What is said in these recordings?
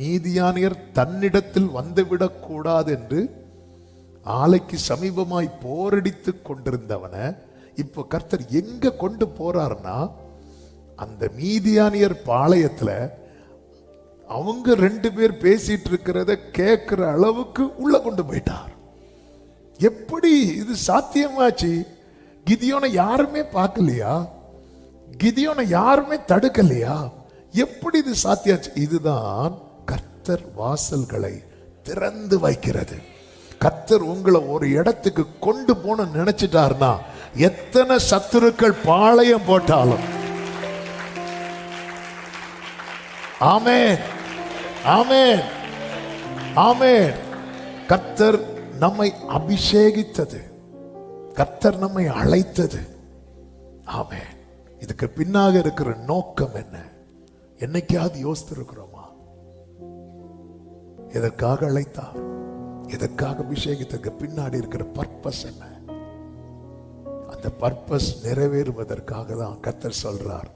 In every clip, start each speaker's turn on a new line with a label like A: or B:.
A: மீதியானியர் தன்னிடத்தில் வந்துவிடக் கூடாது என்று ஆலைக்கு சமீபமாய் போரடித்து கொண்டிருந்தவனை இப்போ கர்த்தர் எங்க கொண்டு போறாருன்னா அந்த மீதியானியர் பாளையத்தில் அவங்க ரெண்டு பேர் பேசிட்டு இருக்கிறத கேட்குற அளவுக்கு உள்ள கொண்டு போயிட்டார். எப்படி இது சாத்தியமாச்சு? கிதியோனை யாருமே பார்க்கலையா? கிதியோனை யாருமே தடுக்கலையா? எப்படி இது சாத்தியாச்சு? இதுதான் கத்தர் வாசல்களை திறந்து வைக்கிறது. கத்தர் உங்களை ஒரு இடத்துக்கு கொண்டு போன நினைச்சிட்டாருன்னா எத்தனை சத்துருக்கள் பாளையம் போட்டாலும். ஆமே ஆமென். ஆமென். கத்தர் நம்மை அபிஷேகித்தது. கத்தர் நம்மை அழைத்தது. ஆமென். இதுக்கு பின்னாக இருக்கிற நோக்கம் என்ன? என்னைக்காவது யோசித்திருக்கிறோம்? எதற்காக அழைத்தார்? எதற்காக அபிஷேகத்துக்கு பின்னாடி இருக்கிற பர்பஸ் என்ன? அந்த பர்பஸ் நிறைவேறுவதற்காக தான் கத்தர் சொல்றார்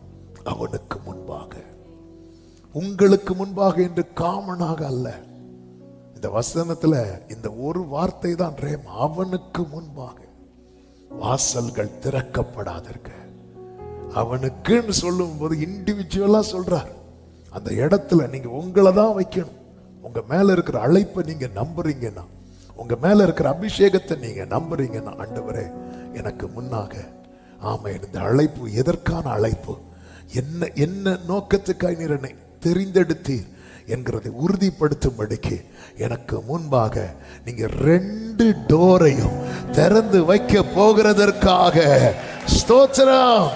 A: அவனுக்கு முன்பாக. உங்களுக்கு முன்பாக என்று காமனாக அல்ல. இந்த வசனத்துல இந்த ஒரு வார்த்தை தான் ரேம் அவனுக்கு முன்பாக. வாசல்கள் திறக்கப்படாதிருக்க. அவனுக்குன்னு சொல்லும் போது இண்டிவிஜுவலா சொல்றார் அந்த இடத்துல நீங்க உங்களை தான் வைக்கணும். உங்கள் மேலே இருக்கிற அழைப்பை நீங்கள் நம்புறீங்கன்னா உங்கள் மேலே இருக்கிற அபிஷேகத்தை நீங்கள் நம்புறீங்கன்னா ஆண்டவரே எனக்கு முன்னாக ஆமாம் இந்த அழைப்பு எதற்கான அழைப்பு? என்ன என்ன நோக்கத்துக்காய் நீர் என்னை தெரிந்தெடுத்தீர் என்கிறதை உறுதிப்படுத்தும்படிக்கு எனக்கு முன்பாக நீங்கள் ரெண்டு டோரையும் திறந்து வைக்க போகிறதற்காக ஸ்தோத்திரம்.